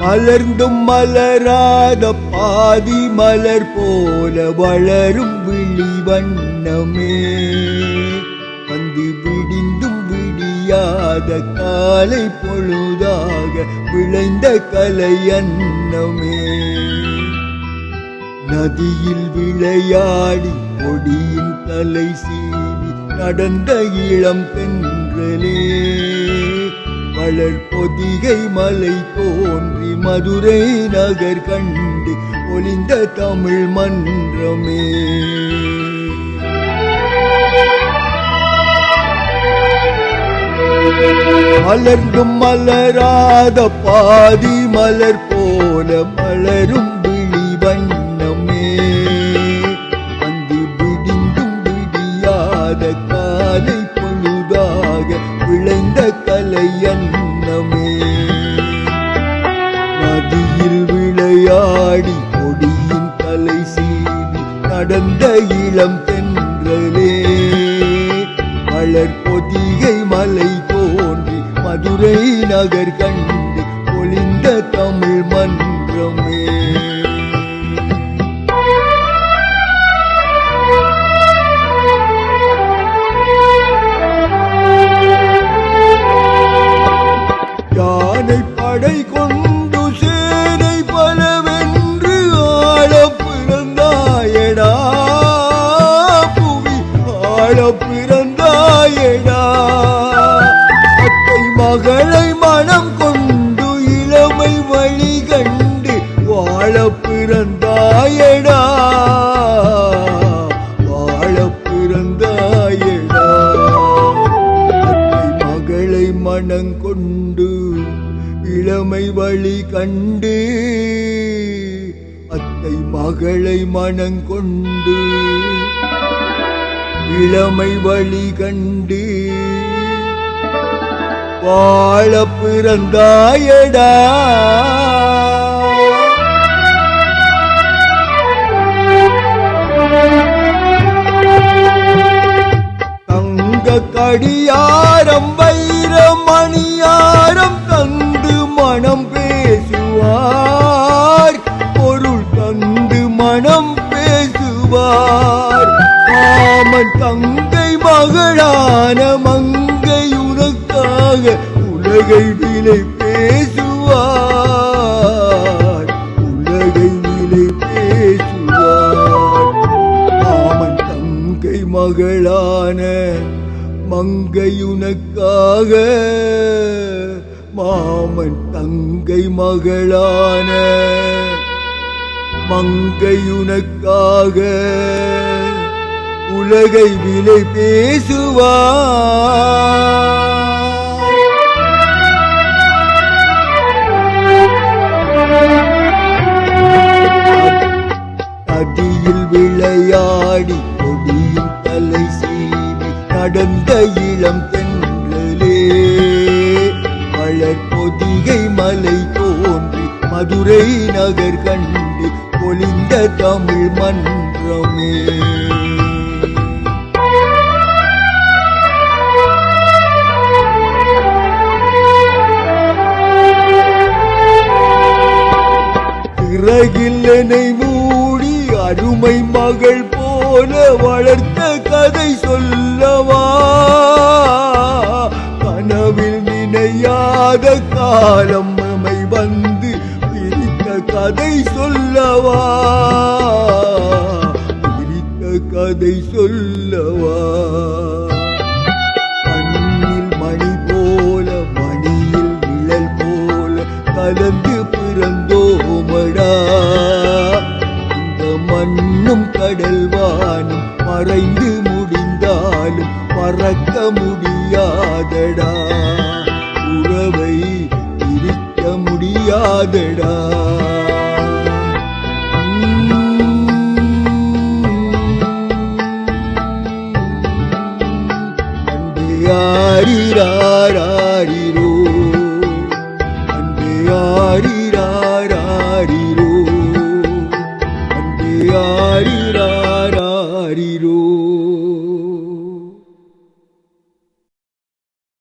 மலர்ந்தும் மலராத பாதி மலர் போல வளரும் விழி வண்ணமே. வந்து விடிந்தும் விடியாத காலை பொழுதாக விளைந்த கலை அன்னமே. நதியில் விளையாடி கொடியின் தலை சீவி நடந்த இளம் பெண்களே மலர் பொதிகை மலை தோன்றி மதுரை நகர் கண்டு ஒளிந்த தமிழ் மன்றமே. மலர்ந்தும் மலராத பாதி மலர் போல மலரும் விளையாடி கொடியின் தலை சீவி நடந்த இளம் தென்றலே. மலர் பொதிகை மலை தோன்றி மதுரை நகர் கண்டு பொலிந்த தமிழ் மன்றமே. யானை படை கொண்டு ஆள பிறந்தாயடா. அத்தை மகளை மனம் கொண்டு இளமை வழி கண்டு வாழ பிறந்தாயடா. வாழ பிறந்தாயடா. அத்தை மகளை மனங்கொண்டு இளமை வழி கண்டு மகளை மனங்கொண்டு இளமை வழி கண்டு வாழ பிறந்தாயடா. தங்க கடியாரம் வைர மணியாரம் தந்து மனம் பேசுவார். பொருள் தந்து மனம் பேசுவார். மகளான மங்கை உனக்காக உலகை விலை பேசுவார். உலகை விலை பேசுவார். ஆமன் தங்கை மகளான மங்கையுனக்காக மாமன் தங்கை மகளான மங்கையுனக்காக உலகை விலை பேசுவார் நதியில் விளையாடி கொடியின் தலை சீவி நடந்த இளம் தென்றலே. வளர் மலை தோன்றி மதுரை நகர் கண்டு பொலிந்த தமிழ் மன்றமே. உலகில்லனை மூடி அருமை மகள் போல வளர்த்த கதை சொல்லவா? கனவில் நினையாத காலம் நம்மை வந்து பிரித்த கதை சொல்லவா? பிரித்த கதை சொல்லவா? மண்ணும் கடல் வானும் மறைந்து முடிந்தாலும் மறக்க முடியாதடா. உறவை பிரிக்க முடியாதடா. அன்பு ஆரிராரிரோ